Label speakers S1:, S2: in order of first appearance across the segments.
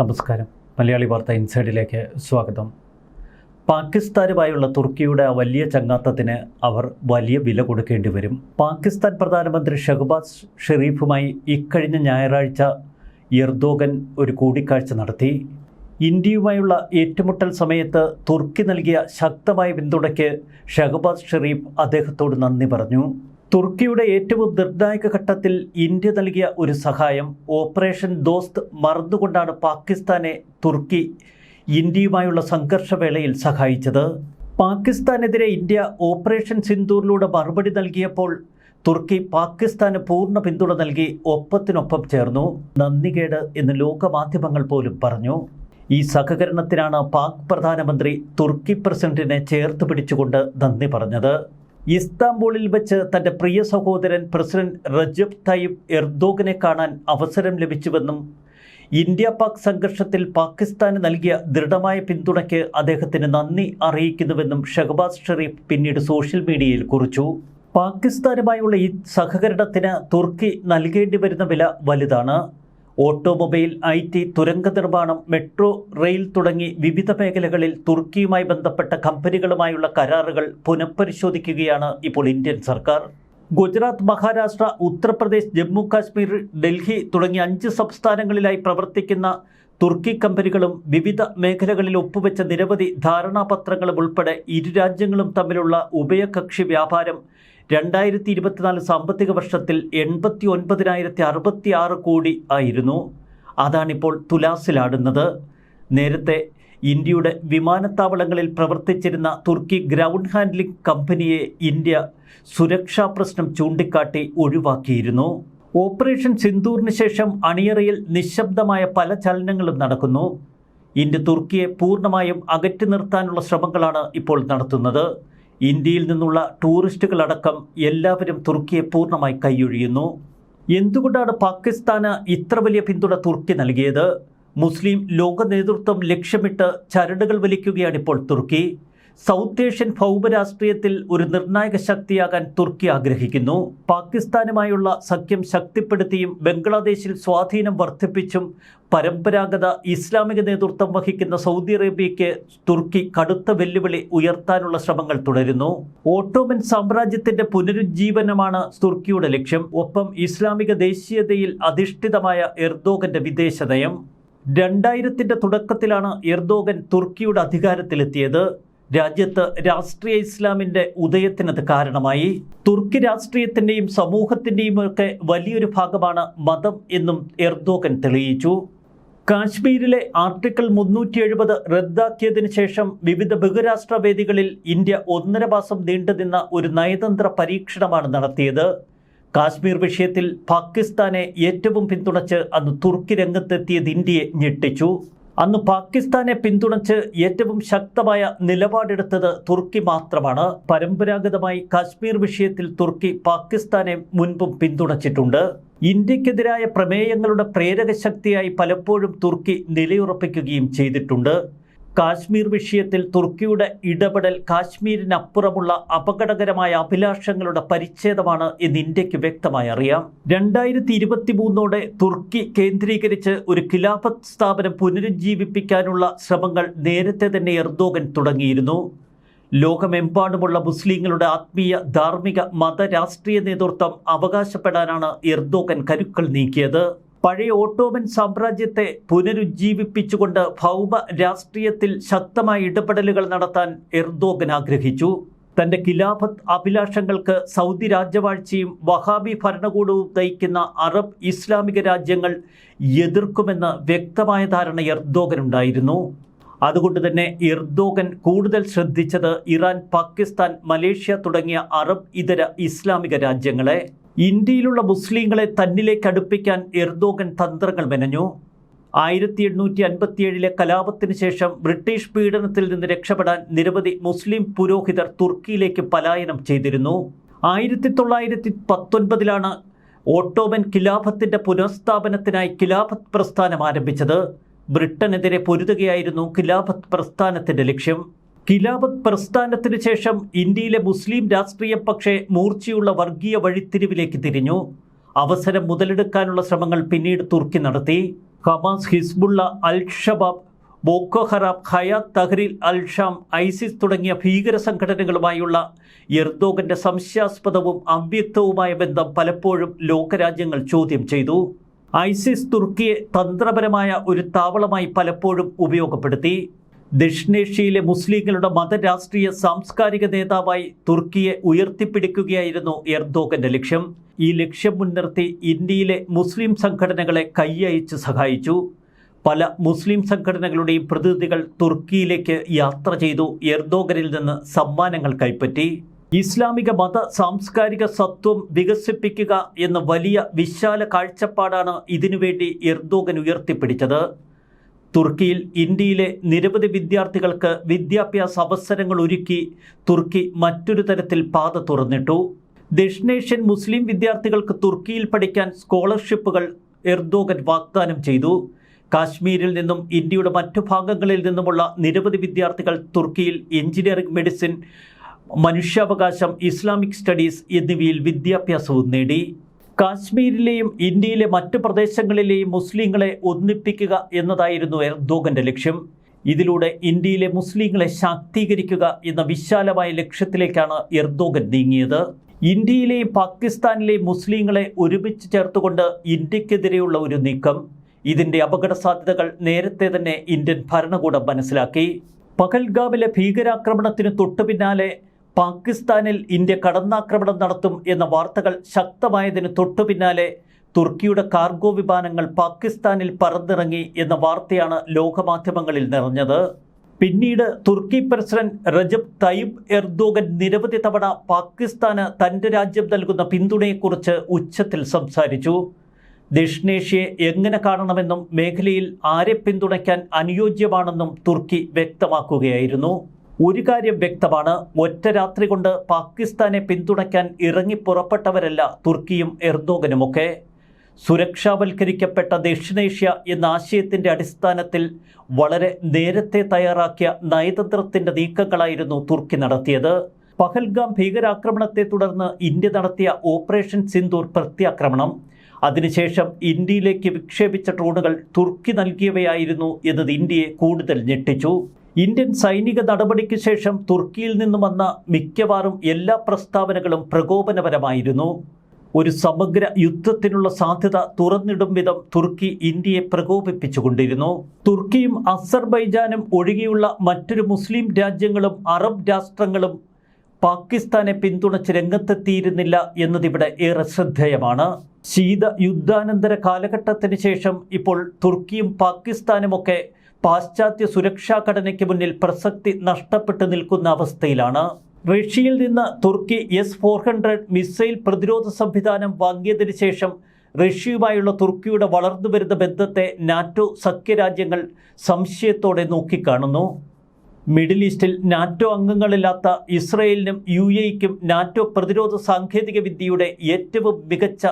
S1: നമസ്കാരം. മലയാളി വാർത്ത ഇൻസൈഡിലേക്ക് സ്വാഗതം. പാകിസ്ഥാനുമായുള്ള തുർക്കിയുടെ വലിയ ചങ്ങാത്തത്തിന് അവർ വലിയ വില കൊടുക്കേണ്ടി വരും. പാകിസ്ഥാൻ പ്രധാനമന്ത്രി ഷഹബാസ് ഷെരീഫുമായി ഇക്കഴിഞ്ഞ ഞായറാഴ്ച എർദോഗൻ ഒരു കൂടിക്കാഴ്ച നടത്തി. ഇന്ത്യയുമായുള്ള ഏറ്റുമുട്ടൽ സമയത്ത് തുർക്കി നൽകിയ ശക്തമായ പിന്തുണയ്ക്ക് ഷഹബാസ് ഷെറീഫ് അദ്ദേഹത്തോട് നന്ദി പറഞ്ഞു. തുർക്കിയുടെ ഏറ്റവും നിർണായക ഘട്ടത്തിൽ ഇന്ത്യ നൽകിയ ഒരു സഹായം ഓപ്പറേഷൻ ദോസ്ത് മറന്നുകൊണ്ടാണ് പാകിസ്ഥാനെ തുർക്കി ഇന്ത്യയുമായുള്ള സംഘർഷവേളയിൽ സഹായിച്ചത്. പാകിസ്ഥാനെതിരെ ഇന്ത്യ ഓപ്പറേഷൻ സിന്ദൂറിലൂടെ മറുപടി നൽകിയപ്പോൾ തുർക്കി പാകിസ്ഥാന് പൂർണ പിന്തുണ നൽകി ഒപ്പത്തിനൊപ്പം ചേർന്നു. നന്ദികേട് എന്ന് ലോകമാധ്യമങ്ങൾ പോലും പറഞ്ഞു. ഈ സഹകരണത്തിനാണ് പാക് പ്രധാനമന്ത്രി തുർക്കി പ്രസിഡന്റിനെ ചേർത്ത് പിടിച്ചുകൊണ്ട് നന്ദി പറഞ്ഞത്. ഇസ്താംബൂളിൽ വെച്ച് തന്റെ പ്രിയ സഹോദരൻ പ്രസിഡന്റ് റജബ് തയ്യിബ് എർദോഗനെ കാണാൻ അവസരം ലഭിച്ചുവെന്നും ഇന്ത്യ പാക് സംഘർഷത്തിൽ പാകിസ്ഥാന് നൽകിയ ദൃഢമായ പിന്തുണയ്ക്ക് അദ്ദേഹത്തിന് നന്ദി അറിയിക്കുന്നുവെന്നും ഷഹബാസ് ഷെറീഫ് പിന്നീട് സോഷ്യൽ മീഡിയയിൽ കുറിച്ചു. പാകിസ്ഥാനുമായുള്ള ഈ സഹകരണത്തിന് തുർക്കി നൽകേണ്ടി വരുന്ന വില വലുതാണ്. ഓട്ടോമൊബൈൽ ഐ ടി തുരങ്ക നിർമ്മാണം മെട്രോ റെയിൽ തുടങ്ങി വിവിധ മേഖലകളിൽ തുർക്കിയുമായി ബന്ധപ്പെട്ട കമ്പനികളുമായുള്ള കരാറുകൾ പുനഃപരിശോധിക്കുകയാണ് ഇപ്പോൾ ഇന്ത്യൻ സർക്കാർ. ഗുജറാത്ത് മഹാരാഷ്ട്ര ഉത്തർപ്രദേശ് ജമ്മു കാശ്മീർ ഡൽഹി തുടങ്ങിയ അഞ്ച് സംസ്ഥാനങ്ങളിലായി പ്രവർത്തിക്കുന്ന തുർക്കി കമ്പനികളും വിവിധ മേഖലകളിൽ ഒപ്പുവെച്ച നിരവധി ധാരണാപത്രങ്ങളും ഉൾപ്പെടെ ഇരു രാജ്യങ്ങളും തമ്മിലുള്ള ഉഭയകക്ഷി വ്യാപാരം രണ്ടായിരത്തി ഇരുപത്തിനാല് സാമ്പത്തിക വർഷത്തിൽ എൺപത്തി ഒൻപതിനായിരത്തി അറുപത്തി ആറ് കോടി ആയിരുന്നു. അതാണിപ്പോൾ തുലാസിലാടുന്നത്. നേരത്തെ ഇന്ത്യയുടെ വിമാനത്താവളങ്ങളിൽ പ്രവർത്തിച്ചിരുന്ന തുർക്കി ഗ്രൗണ്ട് ഹാൻഡ്ലിംഗ് കമ്പനിയെ ഇന്ത്യ സുരക്ഷാ പ്രശ്നം ചൂണ്ടിക്കാട്ടി ഒഴിവാക്കിയിരുന്നു. ഓപ്പറേഷൻ സിന്ദൂറിന് ശേഷം അണിയറയിൽ നിശബ്ദമായ പല ചലനങ്ങളും നടക്കുന്നു. ഇന്ത്യ തുർക്കിയെ പൂർണമായും അകറ്റി നിർത്താനുള്ള ശ്രമങ്ങളാണ് ഇപ്പോൾ നടത്തുന്നത്. ഇന്ത്യയിൽ നിന്നുള്ള ടൂറിസ്റ്റുകളടക്കം എല്ലാവരും തുർക്കിയെ പൂർണമായി കൈയൊഴിയുന്നു. എന്തുകൊണ്ടാണ് പാകിസ്ഥാന് ഇത്ര വലിയ പിന്തുണ തുർക്കി നൽകിയത്? മുസ്ലിം ലോക നേതൃത്വം ലക്ഷ്യമിട്ട് ചരടുകൾ വലിക്കുകയാണ് ഇപ്പോൾ തുർക്കി. സൗത്ത് ഏഷ്യൻ ഭൗമരാഷ്ട്രീയത്തിൽ ഒരു നിർണായക ശക്തിയാകാൻ തുർക്കി ആഗ്രഹിക്കുന്നു. പാകിസ്ഥാനുമായുള്ള സഖ്യം ശക്തിപ്പെടുത്തിയും ബംഗ്ലാദേശിൽ സ്വാധീനം വർദ്ധിപ്പിച്ചും പരമ്പരാഗത ഇസ്ലാമിക നേതൃത്വം വഹിക്കുന്ന സൗദി അറേബ്യയ്ക്ക് തുർക്കി കടുത്ത വെല്ലുവിളി ഉയർത്താനുള്ള ശ്രമങ്ങൾ തുടരുന്നു. ഓട്ടോമൻ സാമ്രാജ്യത്തിന്റെ പുനരുജ്ജീവനമാണ് തുർക്കിയുടെ ലക്ഷ്യം. ഒപ്പം ഇസ്ലാമിക ദേശീയതയിൽ അധിഷ്ഠിതമായ എർദോഗന്റെ വിദേശ നയം രണ്ടായിരത്തിന്റെ തുടക്കത്തിലാണ് എർദോഗൻ തുർക്കിയുടെ അധികാരത്തിലെത്തിയത്. രാജ്യത്ത് രാഷ്ട്രീയ ഇസ്ലാമിന്റെ ഉദയത്തിനത് കാരണമായി. തുർക്കി രാഷ്ട്രീയത്തിന്റെയും സമൂഹത്തിന്റെയും ഒക്കെ വലിയൊരു ഭാഗമാണ് മതം എന്നും എർദോഗൻ തെളിയിച്ചു. കാശ്മീരിലെ ആർട്ടിക്കിൾ മുന്നൂറ്റി എഴുപത് റദ്ദാക്കിയതിനു ശേഷം വിവിധ ബഹുരാഷ്ട്ര വേദികളിൽ ഇന്ത്യ ഒന്നര മാസം നീണ്ടുനിന്ന ഒരു നയതന്ത്ര പരീക്ഷണമാണ് നടത്തിയത്. കാശ്മീർ വിഷയത്തിൽ പാകിസ്ഥാനെ ഏറ്റവും പിന്തുണച്ച് അന്ന് തുർക്കി രംഗത്തെത്തിയത് ഇന്ത്യയെ ഞെട്ടിച്ചു. അന്ന് പാകിസ്ഥാനെ പിന്തുണച്ച് ഏറ്റവും ശക്തമായ നിലപാടെടുത്തത് തുർക്കി മാത്രമാണ്. പരമ്പരാഗതമായി കാശ്മീർ വിഷയത്തിൽ തുർക്കി പാകിസ്ഥാനെ മുൻപും പിന്തുണച്ചിട്ടുണ്ട്. ഇന്ത്യക്കെതിരായ പ്രമേയങ്ങളുടെ പ്രേരക ശക്തിയായി പലപ്പോഴും തുർക്കി നിലയുറപ്പിക്കുകയും ചെയ്തിട്ടുണ്ട്. കാശ്മീർ വിഷയത്തിൽ തുർക്കിയുടെ ഇടപെടൽ കാശ്മീരിനപ്പുറമുള്ള അപകടകരമായ അഭിലാഷങ്ങളുടെ പരിച്ഛേദമാണ് എന്ന് ഇന്ത്യയ്ക്ക് വ്യക്തമായി അറിയാം. രണ്ടായിരത്തി ഇരുപത്തി മൂന്നോടെ തുർക്കി കേന്ദ്രീകരിച്ച് ഒരു ഖിലാഫത്ത് സ്ഥാപനം പുനരുജ്ജീവിപ്പിക്കാനുള്ള ശ്രമങ്ങൾ നേരത്തെ തന്നെ എർദോഗൻ തുടങ്ങിയിരുന്നു. ലോകമെമ്പാടുമുള്ള മുസ്ലിങ്ങളുടെ ആത്മീയ ധാർമ്മിക മത രാഷ്ട്രീയ നേതൃത്വം അവകാശപ്പെടാനാണ് എർദോഗൻ കരുക്കൾ നീക്കിയത്. പഴയ ഓട്ടോമൻ സാമ്രാജ്യത്തെ പുനരുജ്ജീവിപ്പിച്ചുകൊണ്ട് ഭൗമ രാഷ്ട്രീയത്തിൽ ശക്തമായ ഇടപെടലുകൾ നടത്താൻ എർദോഗൻ ആഗ്രഹിച്ചു. തന്റെ ഖിലാഫത്ത് അഭിലാഷങ്ങൾക്ക് സൗദി രാജ്യവാഴ്ചയും വഹാബി ഭരണകൂടവും നയിക്കുന്ന അറബ് ഇസ്ലാമിക രാജ്യങ്ങൾ എതിർക്കുമെന്ന് വ്യക്തമായ ധാരണ എർദോഗനുണ്ടായിരുന്നു. അതുകൊണ്ട് തന്നെ എർദോഗൻ കൂടുതൽ ശ്രദ്ധിച്ചത് ഇറാൻ പാകിസ്ഥാൻ മലേഷ്യ തുടങ്ങിയ അറബ് ഇതര ഇസ്ലാമിക രാജ്യങ്ങളെ. ഇന്ത്യയിലുള്ള മുസ്ലിങ്ങളെ തന്നിലേക്ക് അടുപ്പിക്കാൻ എർദോഗൻ തന്ത്രങ്ങൾ മെനഞ്ഞു. ആയിരത്തി എണ്ണൂറ്റി അൻപത്തിയേഴിലെ കലാപത്തിന് ശേഷം ബ്രിട്ടീഷ് പീഡനത്തിൽ നിന്ന് രക്ഷപ്പെടാൻ നിരവധി മുസ്ലിം പുരോഹിതർ തുർക്കിയിലേക്ക് പലായനം ചെയ്തിരുന്നു. ആയിരത്തി തൊള്ളായിരത്തി പത്തൊൻപതിലാണ് ഓട്ടോമൻ ഖിലാഫത്തിന്റെ പുനഃസ്ഥാപനത്തിനായി ഖിലാഫത്ത് പ്രസ്ഥാനം ആരംഭിച്ചത്. ബ്രിട്ടനെതിരെ പൊരുതുകയായിരുന്നു ഖിലാഫത്ത് പ്രസ്ഥാനത്തിന്റെ ലക്ഷ്യം. ഖിലാഫത്ത് പ്രസ്ഥാനത്തിന് ശേഷം ഇന്ത്യയിലെ മുസ്ലിം രാഷ്ട്രീയം പക്ഷേ മൂർച്ചയുള്ള വർഗീയ വഴിത്തിരിവിലേക്ക് തിരിഞ്ഞു. അവസരം മുതലെടുക്കാനുള്ള ശ്രമങ്ങൾ പിന്നീട് തുർക്കി നടത്തി. Hamas Hezbollah al Shabaab Boko Haram Hayat Tahrir al Sham ISIS തുടങ്ങിയ ഭീകര സംഘടനകളുമായുള്ള എർദോഗന്റെ സംശയാസ്പദവും അവ്യക്തവുമായ ബന്ധം പലപ്പോഴും ലോകരാജ്യങ്ങൾ ചോദ്യം ചെയ്തു. ഐസിസ് തുർക്കിയെ തന്ത്രപരമായ ഒരു താവളമായി പലപ്പോഴും ഉപയോഗപ്പെടുത്തി. ദക്ഷിണേഷ്യയിലെ മുസ്ലിങ്ങളുടെ മതരാഷ്ട്രീയ സാംസ്കാരിക നേതാവായി തുർക്കിയെ ഉയർത്തിപ്പിടിക്കുകയായിരുന്നു എർദോഗന്റെ ലക്ഷ്യം. ഈ ലക്ഷ്യം മുൻനിർത്തി ഇന്ത്യയിലെ മുസ്ലിം സംഘടനകളെ കൈയയച്ച് സഹായിച്ചു. പല മുസ്ലിം സംഘടനകളുടെയും പ്രതിനിധികൾ തുർക്കിയിലേക്ക് യാത്ര ചെയ്തു എർദോഗനിൽ നിന്ന് സമ്മാനങ്ങൾ കൈപ്പറ്റി. ഇസ്ലാമിക മത സാംസ്കാരിക സത്വം വികസിപ്പിക്കുക എന്ന വലിയ വിശാല കാഴ്ചപ്പാടാണ് ഇതിനുവേണ്ടി എർദോഗൻ ഉയർത്തിപ്പിടിച്ചത്. തുർക്കിയിൽ ഇന്ത്യയിലെ നിരവധി വിദ്യാർത്ഥികൾക്ക് വിദ്യാഭ്യാസ അവസരങ്ങൾ ഒരുക്കി തുർക്കി മറ്റൊരു തരത്തിൽ പാത തുറന്നിട്ടു. ദക്ഷിണേഷ്യൻ മുസ്ലിം വിദ്യാർത്ഥികൾക്ക് തുർക്കിയിൽ പഠിക്കാൻ സ്കോളർഷിപ്പുകൾ എർദോഗൻ വാഗ്ദാനം ചെയ്തു. കാശ്മീരിൽ നിന്നും ഇന്ത്യയുടെ മറ്റു ഭാഗങ്ങളിൽ നിന്നുമുള്ള നിരവധി വിദ്യാർത്ഥികൾ തുർക്കിയിൽ എഞ്ചിനീയറിംഗ് മെഡിസിൻ മനുഷ്യാവകാശം ഇസ്ലാമിക് സ്റ്റഡീസ് എന്നിവയിൽ വിദ്യാഭ്യാസവും നേടി. കാശ്മീരിലെയും ഇന്ത്യയിലെ മറ്റു പ്രദേശങ്ങളിലെയും മുസ്ലിങ്ങളെ ഒന്നിപ്പിക്കുക എന്നതായിരുന്നു എർദോഗന്റെ ലക്ഷ്യം. ഇതിലൂടെ ഇന്ത്യയിലെ മുസ്ലിങ്ങളെ ശാക്തീകരിക്കുക എന്ന വിശാലമായ ലക്ഷ്യത്തിലേക്കാണ് എർദോഗൻ നീങ്ങിയത്. ഇന്ത്യയിലെയും പാകിസ്ഥാനിലെയും മുസ്ലിങ്ങളെ ഒരുമിച്ച് ചേർത്തുകൊണ്ട് ഇന്ത്യക്കെതിരെയുള്ള ഒരു നീക്കം. ഇതിന്റെ അപകട സാധ്യതകൾ നേരത്തെ തന്നെ ഇന്ത്യൻ ഭരണകൂടം മനസ്സിലാക്കി. പകൽഗാമിലെ ഭീകരാക്രമണത്തിന് തൊട്ടു പിന്നാലെ പാകിസ്ഥാനിൽ ഇന്ത്യ കടന്നാക്രമണം നടത്തും എന്ന വാർത്തകൾ ശക്തമായതിന് തൊട്ടുപിന്നാലെ തുർക്കിയുടെ കാർഗോ വിമാനങ്ങൾ പാകിസ്ഥാനിൽ പറന്നിറങ്ങി എന്ന വാർത്തയാണ് ലോകമാധ്യമങ്ങളിൽ നിറഞ്ഞത്. പിന്നീട് തുർക്കി പ്രസിഡന്റ് റജബ് തയ്യബ് എർദോഗൻ നിരവധി തവണ പാകിസ്ഥാന് തന്റെ രാജ്യം നൽകുന്ന പിന്തുണയെക്കുറിച്ച് ഉച്ചത്തിൽ സംസാരിച്ചു. ദക്ഷിണേഷ്യയെ എങ്ങനെ കാണണമെന്നും മേഖലയിൽ ആരെ പിന്തുണയ്ക്കാൻ അനുയോജ്യമാണെന്നും തുർക്കി വ്യക്തമാക്കുകയായിരുന്നു. ഒരു കാര്യം വ്യക്തമാണ്. ഒറ്റ രാത്രി കൊണ്ട് പാകിസ്ഥാനെ പിന്തുണയ്ക്കാൻ ഇറങ്ങി പുറപ്പെട്ടവരല്ല തുർക്കിയും എർദോഗനുമൊക്കെ. സുരക്ഷാവൽക്കരിക്കപ്പെട്ട ദക്ഷിണേഷ്യ എന്ന ആശയത്തിന്റെ അടിസ്ഥാനത്തിൽ വളരെ നേരത്തെ തയ്യാറാക്കിയ നയതന്ത്രത്തിന്റെ നീക്കങ്ങളായിരുന്നു തുർക്കി നടത്തിയത്. പഹൽഗാം ഭീകരാക്രമണത്തെ തുടർന്ന് ഇന്ത്യ നടത്തിയ ഓപ്പറേഷൻ സിന്ദൂർ പ്രത്യാക്രമണം. അതിനുശേഷം ഇന്ത്യയിലേക്ക് വിക്ഷേപിച്ച ഡ്രോണുകൾ തുർക്കി നൽകിയവയായിരുന്നു എന്നത് ഇന്ത്യയെ കൂടുതൽ ഞെട്ടിച്ചു. ഇന്ത്യൻ സൈനിക നടപടിക്ക് ശേഷം തുർക്കിയിൽ നിന്നും വന്ന മിക്കവാറും എല്ലാ പ്രസ്താവനകളും പ്രകോപനപരമായിരുന്നു. ഒരു സമഗ്ര യുദ്ധത്തിനുള്ള സാധ്യത തുറന്നിടും വിധം തുർക്കി ഇന്ത്യയെ പ്രകോപിപ്പിച്ചുകൊണ്ടിരുന്നു. തുർക്കിയും അസർബൈജാനും ഒഴികെയുള്ള മറ്റൊരു മുസ്ലിം രാജ്യങ്ങളും അറബ് രാഷ്ട്രങ്ങളും പാകിസ്ഥാനെ പിന്തുണച്ച് രംഗത്തെത്തിയിരുന്നില്ല എന്നതിവിടെ ഏറെ ശ്രദ്ധേയമാണ്. ശീത യുദ്ധാനന്തര കാലഘട്ടത്തിന് ശേഷം ഇപ്പോൾ തുർക്കിയും പാകിസ്ഥാനുമൊക്കെ പാശ്ചാത്യ സുരക്ഷാ ഘടനയ്ക്ക് മുന്നിൽ പ്രസക്തി നഷ്ടപ്പെട്ടു നിൽക്കുന്ന അവസ്ഥയിലാണ്. റഷ്യയിൽ നിന്ന് തുർക്കി എസ് ഫോർ ഹൺഡ്രഡ് മിസൈൽ പ്രതിരോധ സംവിധാനം വാങ്ങിയതിനു ശേഷം റഷ്യയുമായുള്ള തുർക്കിയുടെ വളർന്നുവരുന്ന ബന്ധത്തെ നാറ്റോ സഖ്യരാജ്യങ്ങൾ സംശയത്തോടെ നോക്കിക്കാണുന്നു. മിഡിൽ ഈസ്റ്റിൽ നാറ്റോ അംഗങ്ങളില്ലാത്ത ഇസ്രയേലിനും യു എക്കും നാറ്റോ പ്രതിരോധ സാങ്കേതിക വിദ്യയുടെ ഏറ്റവും മികച്ച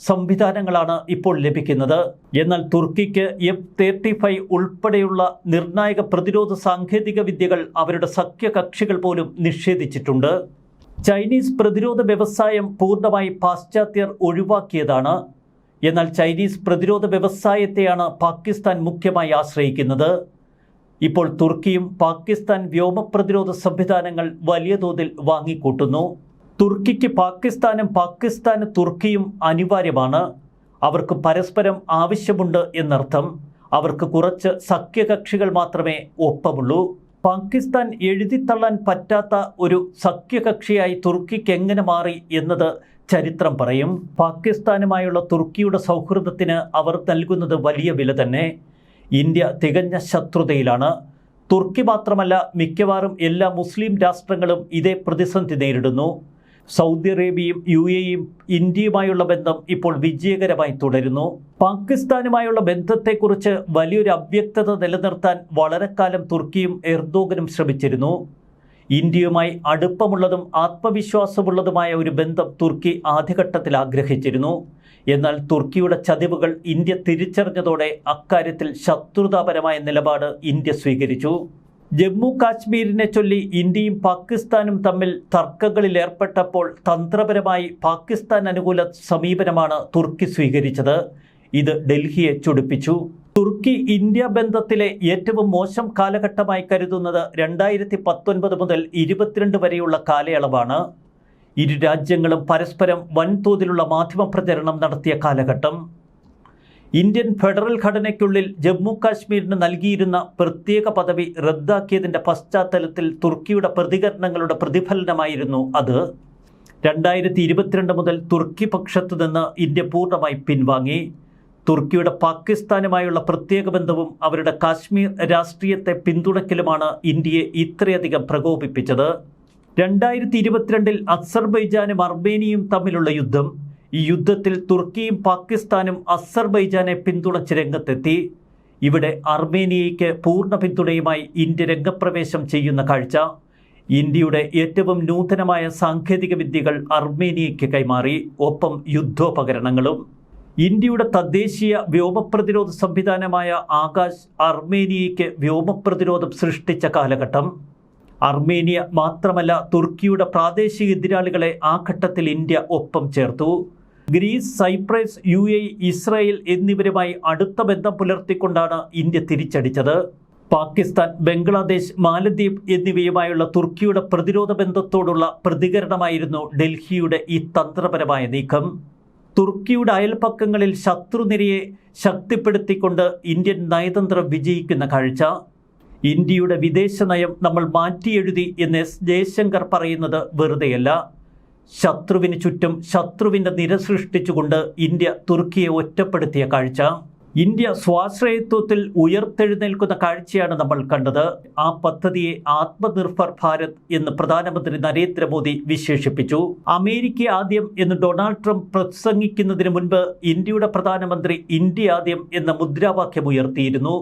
S1: സംവിധാനങ്ങളാണ് ഇപ്പോൾ ലഭിക്കുന്നത്. എന്നാൽ തുർക്കിക്ക് എഫ് തേർട്ടി ഫൈവ് ഉൾപ്പെടെയുള്ള നിർണായക പ്രതിരോധ സാങ്കേതിക വിദ്യകൾ അവരുടെ സഖ്യകക്ഷികൾ പോലും നിഷേധിച്ചിട്ടുണ്ട്. ചൈനീസ് പ്രതിരോധ വ്യവസായം പൂർണമായി പാശ്ചാത്യർ ഒഴിവാക്കിയതാണ്. എന്നാൽ ചൈനീസ് പ്രതിരോധ വ്യവസായത്തെയാണ് പാകിസ്ഥാൻ മുഖ്യമായി ആശ്രയിക്കുന്നത്. ഇപ്പോൾ തുർക്കിയും പാകിസ്ഥാൻ വ്യോമ പ്രതിരോധ സംവിധാനങ്ങൾ വലിയ തോതിൽ വാങ്ങിക്കൂട്ടുന്നു. തുർക്കിക്ക് പാകിസ്ഥാനും പാകിസ്ഥാന് തുർക്കിയും അനിവാര്യമാണ്. അവർക്ക് പരസ്പരം ആവശ്യമുണ്ട് എന്നർത്ഥം. അവർക്ക് കുറച്ച് സഖ്യകക്ഷികൾ മാത്രമേ ഒപ്പമുള്ളൂ. പാകിസ്ഥാൻ എഴുതിത്തള്ളാൻ പറ്റാത്ത ഒരു സഖ്യകക്ഷിയായി തുർക്കിക്ക് എങ്ങനെ മാറി എന്നത് ചരിത്രം പറയും. പാകിസ്ഥാനുമായുള്ള തുർക്കിയുടെ സൗഹൃദത്തിന് അവർ നൽകുന്നത് വലിയ വില തന്നെ. ഇന്ത്യ തികഞ്ഞ ശത്രുതയിലാണ്. തുർക്കി മാത്രമല്ല മിക്കവാറും എല്ലാ മുസ്ലിം രാഷ്ട്രങ്ങളും ഇതേ പ്രതിസന്ധി നേരിടുന്നു. സൗദി അറേബ്യയും യു എയും ഇന്ത്യയുമായുള്ള ബന്ധം ഇപ്പോൾ വിജയകരമായി തുടരുന്നു. പാകിസ്ഥാനുമായുള്ള ബന്ധത്തെക്കുറിച്ച് വലിയൊരു അവ്യക്തത നിലനിർത്താൻ വളരെ കാലം തുർക്കിയും എർദോഗനും ശ്രമിച്ചിരുന്നു. ഇന്ത്യയുമായി അടുപ്പമുള്ളതും ആത്മവിശ്വാസമുള്ളതുമായ ഒരു ബന്ധം തുർക്കി ആദ്യഘട്ടത്തിൽ ആഗ്രഹിച്ചിരുന്നു. എന്നാൽ തുർക്കിയുടെ ചതിവുകൾ ഇന്ത്യ തിരിച്ചറിഞ്ഞതോടെ അക്കാര്യത്തിൽ ശത്രുതാപരമായ നിലപാട് ഇന്ത്യ സ്വീകരിച്ചു. ജമ്മു കാശ്മീരിനെ ചൊല്ലി ഇന്ത്യയും പാകിസ്ഥാനും തമ്മിൽ തർക്കങ്ങളിൽ ഏർപ്പെട്ടപ്പോൾ തന്ത്രപരമായി പാകിസ്ഥാൻ അനുകൂല സമീപനമാണ് തുർക്കി സ്വീകരിച്ചത്. ഇത് ഡൽഹിയെ ചൊടിപ്പിച്ചു. തുർക്കി ഇന്ത്യ ബന്ധത്തിലെ ഏറ്റവും മോശം കാലഘട്ടമായി കരുതുന്നത് രണ്ടായിരത്തി പത്തൊൻപത് മുതൽ ഇരുപത്തിരണ്ട് വരെയുള്ള കാലയളവാണ്. ഇരു രാജ്യങ്ങളും പരസ്പരം വൻതോതിലുള്ള മാധ്യമ പ്രചരണം നടത്തിയ കാലഘട്ടം. ഇന്ത്യൻ ഫെഡറൽ ഘടനയ്ക്കുള്ളിൽ ജമ്മു കാശ്മീരിന് നൽകിയിരുന്ന പ്രത്യേക പദവി റദ്ദാക്കിയതിന്റെ പശ്ചാത്തലത്തിൽ തുർക്കിയുടെ പ്രതികരണങ്ങളുടെ പ്രതിഫലനമായിരുന്നു അത്. രണ്ടായിരത്തി ഇരുപത്തിരണ്ട് മുതൽ തുർക്കി പക്ഷത്തു നിന്ന് ഇന്ത്യ പൂർണമായി പിൻവാങ്ങി. തുർക്കിയുടെ പാകിസ്ഥാനുമായുള്ള പ്രത്യേക ബന്ധവും അവരുടെ കാശ്മീർ രാഷ്ട്രീയത്തെ പിന്തുണയ്ക്കലുമാണ് ഇന്ത്യയെ ഇത്രയധികം പ്രകോപിപ്പിച്ചത്. രണ്ടായിരത്തി ഇരുപത്തിരണ്ടിൽ അസർബൈജാനും അർമേനിയയും തമ്മിലുള്ള യുദ്ധം ഈ യുദ്ധത്തിൽ തുർക്കിയും പാകിസ്ഥാനും അസർബൈജാനെ പിന്തുണച്ച് രംഗത്തെത്തി. ഇവിടെ അർമേനിയയ്ക്ക് പൂർണ പിന്തുണയുമായി ഇന്ത്യ രംഗപ്രവേശം ചെയ്യുന്ന കാഴ്ച. ഇന്ത്യയുടെ ഏറ്റവും നൂതനമായ സാങ്കേതിക വിദ്യകൾ അർമേനിയയ്ക്ക് കൈമാറി. ഒപ്പം യുദ്ധോപകരണങ്ങളും. ഇന്ത്യയുടെ തദ്ദേശീയ വ്യോമപ്രതിരോധ സംവിധാനമായ ആകാശ് അർമേനിയയ്ക്ക് വ്യോമപ്രതിരോധം സൃഷ്ടിച്ച കാലഘട്ടം. അർമേനിയ മാത്രമല്ല തുർക്കിയുടെ പ്രാദേശിക എതിരാളികളെ ആ ഘട്ടത്തിൽ ഇന്ത്യ ഒപ്പം ചേർത്തു. Greece Cyprus U A Israel എന്നിവരുമായി അടുത്ത ബന്ധം പുലർത്തിക്കൊണ്ടാണ് ഇന്ത്യ തിരിച്ചടിച്ചത്. പാകിസ്ഥാൻ ബംഗ്ലാദേശ് മാലദ്വീപ് എന്നിവയുമായുള്ള തുർക്കിയുടെ പ്രതിരോധ ബന്ധത്തോടുള്ള പ്രതികരണമായിരുന്നു ഡൽഹിയുടെ ഈ തന്ത്രപരമായ നീക്കം. തുർക്കിയുടെ അയൽപ്പക്കങ്ങളിൽ ശത്രുനിരയെ ശക്തിപ്പെടുത്തിക്കൊണ്ട് ഇന്ത്യൻ നയതന്ത്രം വിജയിക്കുന്ന കാഴ്ച. ഇന്ത്യയുടെ വിദേശ നയം നമ്മൾ മാറ്റിയെഴുതി എന്ന് എസ് ജയശങ്കർ പറയുന്നത് വെറുതെയല്ല. ശത്രുവിന് ചുറ്റും ശത്രുവിന്റെ നിര സൃഷ്ടിച്ചുകൊണ്ട് ഇന്ത്യ തുർക്കിയെ ഒറ്റപ്പെടുത്തിയ കാഴ്ച. ഇന്ത്യ സ്വാശ്രയത്വത്തിൽ ഉയർത്തെഴുന്നേൽക്കുന്ന കാഴ്ചയാണ് നമ്മൾ കണ്ടത്. ആ പദ്ധതിയെ ആത്മനിർഭർ ഭാരത് എന്ന് പ്രധാനമന്ത്രി നരേന്ദ്രമോദി വിശേഷിപ്പിച്ചു. അമേരിക്ക ആദ്യം എന്ന് ഡൊണാൾഡ് ട്രംപ് പ്രസംഗിക്കുന്നതിന് മുൻപ് ഇന്ത്യയുടെ പ്രധാനമന്ത്രി ഇന്ത്യ ആദ്യം എന്ന മുദ്രാവാക്യം ഉയർത്തിയിരുന്നു.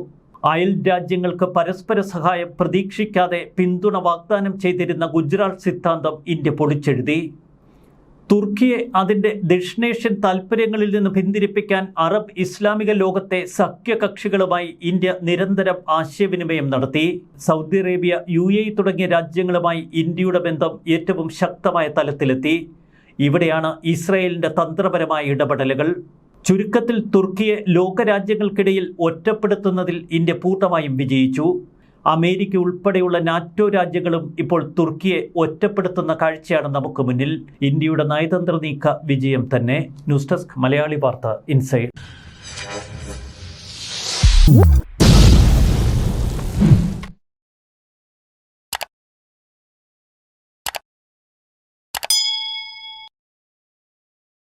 S1: അയൽ രാജ്യങ്ങൾക്ക് പരസ്പര സഹായം പ്രതീക്ഷിക്കാതെ പിന്തുണ വാഗ്ദാനം ചെയ്തിരുന്ന ഗുജറാത്ത് സിദ്ധാന്തം ഇന്ത്യ പൊളിച്ചെഴുതി. തുർക്കിയെ അതിന്റെ ദക്ഷിണേഷ്യൻ താൽപ്പര്യങ്ങളിൽ നിന്ന് പിന്തിരിപ്പിക്കാൻ അറബ് ഇസ്ലാമിക ലോകത്തെ സഖ്യകക്ഷികളുമായി ഇന്ത്യ നിരന്തരം ആശയവിനിമയം നടത്തി. സൗദി അറേബ്യ യു എ തുടങ്ങിയ രാജ്യങ്ങളുമായി ഇന്ത്യയുടെ ബന്ധം ഏറ്റവും ശക്തമായ തലത്തിലെത്തി. ഇവിടെയാണ് ഇസ്രായേലിന്റെ തന്ത്രപരമായ ഇടപെടലുകൾ. ചുരുക്കത്തിൽ തുർക്കിയെ ലോകരാജ്യങ്ങൾക്കിടയിൽ ഒറ്റപ്പെടുത്തുന്നതിൽ ഇന്ത്യ പൂർണമായും വിജയിച്ചു. അമേരിക്ക ഉൾപ്പെടെയുള്ള നാറ്റോ രാജ്യങ്ങളും ഇപ്പോൾ തുർക്കിയെ ഒറ്റപ്പെടുത്തുന്ന കാഴ്ചയാണ് നമുക്ക് മുന്നിൽ. ഇന്ത്യയുടെ നയതന്ത്ര നീക്ക വിജയം തന്നെ. ന്യൂസ് ഡെസ്ക് മലയാളി വാർത്ത ഇൻസൈഡ്.